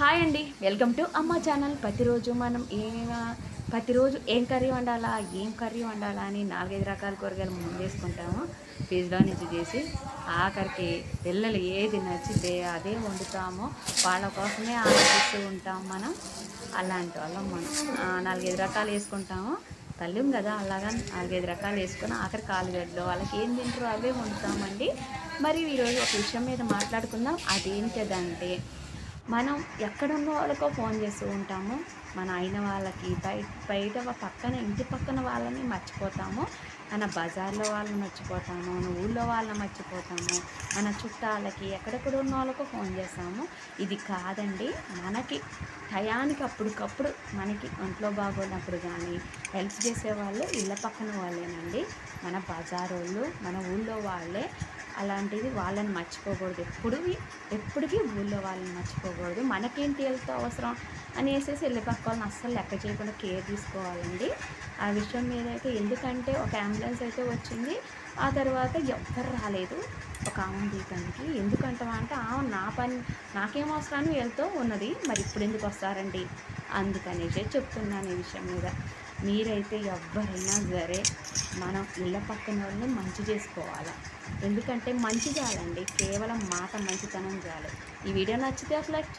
Hi అండి. Welcome to Amma channel. ప్రతిరోజు మనం ఏ ప్రతిరోజు ఏం కర్రీ వండాలా ఏం కర్రీ వండాలా అని నాలుగైదు రకాల కూరగాయలు ముందేసుకుంటాము. ఫ్రిడ్జ్లో నుంచి చేసి ఆఖరికి పిల్లలు ఏది నచ్చితే అదే వండుతామో. వాళ్ళ కోసమే ఆలోచిస్తూ ఉంటాం మనం. అలాంటి వాళ్ళం మనం. నాలుగైదు రకాలు వేసుకుంటాము. తల్లిం కదా అలాగా నాలుగైదు రకాలు వేసుకొని ఆఖరి కాలుగడ్డలు వాళ్ళకి ఏం తింటారో అవే వండుతామండి. మరి ఈరోజు ఒక విషయం మీద మాట్లాడుకుందాం. అదేంటిదంటే మనం ఎక్కడున్న వాళ్ళకో ఫోన్ చేస్తూ ఉంటాము. మన అయిన వాళ్ళకి బయట బయట పక్కన ఇంటి పక్కన వాళ్ళని మర్చిపోతాము. మన బజార్లో వాళ్ళని మర్చిపోతాము. మన ఊళ్ళో వాళ్ళని మర్చిపోతాము. మన చుట్టాలకి ఎక్కడెక్కడ ఉన్న వాళ్ళకు ఫోన్ చేస్తాము. ఇది కాదండి. మనకి టయానికి అప్పటికప్పుడు మనకి ఒంట్లో బాగోనప్పుడు కానీ హెల్ప్ చేసేవాళ్ళు ఇళ్ళ పక్కన వాళ్ళేనండి. మన బజారోళ్ళు మన ఊళ్ళో వాళ్ళే. అలాంటిది వాళ్ళని మర్చిపోకూడదు. ఎప్పుడు ఎప్పటికీ ఊళ్ళో వాళ్ళని మర్చిపోకూడదు. మనకేంటి వెళ్తే అవసరం అనేసి వెళ్ళి పక్క వాళ్ళని అస్సలు లెక్క చేయకుండా కేర్ తీసుకోవాలండి. ఆ విషయం మీద అయితే ఎందుకంటే ఒక అంబులెన్స్ అయితే వచ్చింది. ఆ తర్వాత ఎవ్వరు రాలేదు. ఒక ఆమె దీపానికి ఎందుకంటావా అంటే ఆమె నా పని నాకేం అవసరాన్ని వెళ్తూ ఉన్నది. మరి ఇప్పుడు ఎందుకు వస్తారండి? అందుకనేసి చెప్తున్నాను ఈ విషయం మీద. మీరైతే ఎవరైనా సరే మనం ఇళ్ళ పక్కన వాళ్ళని మంచి చేసుకోవాలి. ఎందుకంటే మంచి చాలండి కేవలం మాట మంచితనం చాలు. ఈ వీడియో నచ్చితే అసలు లైక్ చేయండి.